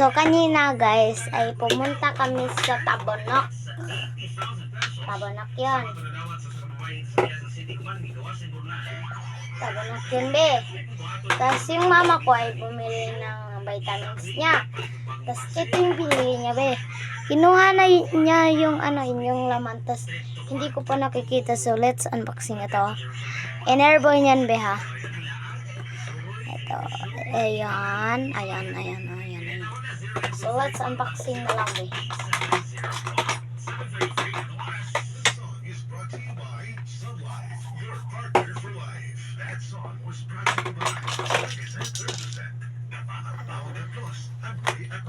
So, kanina guys, ay pumunta kami sa Tabonok. Tabonok yun. Tabonok yun, be. Tapos yung mama ko ay bumili ng vitamins niya. Tapos ito yung binili niya, be. Kinuha na niya yung ano, yung laman. Tapos hindi ko pa nakikita. So, let's unboxing ito. Enerbo niyan, be, ha. Ito. Ayan, ayan, ayan, ayan. So, let's unboxing na lang, be.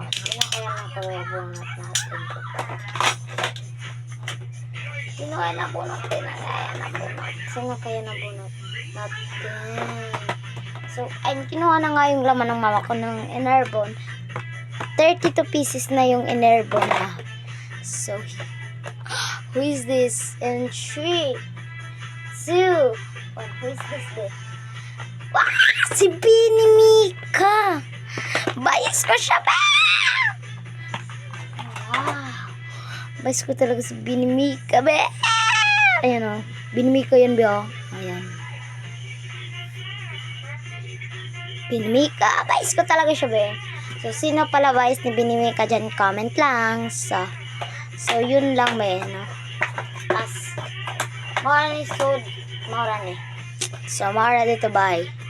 Sino kaya ito? Sino kaya nabunot nabunot? Sino kaya nabunot natin? So, ay, kinuha na nga yung laman ng mama ko ng Enerbon. 32 pieces na yung Enerbon na. So, who is this? And three, two, one. Who is this? Be? Wow! Si Bini Mika! Bias ko siya, ba? Wow! Bias ko talaga si Bini Mika, be! Ayan o. Bini Mika yan, be, o. Ayan. Bini Mika. Bias ko talaga siya, be. So, sino pala bias ni Bini Mika dyan? Comment lang. So, so yun lang, be, no? Tapos, mara ni Sud. Mara ni. So, mara dito, bye.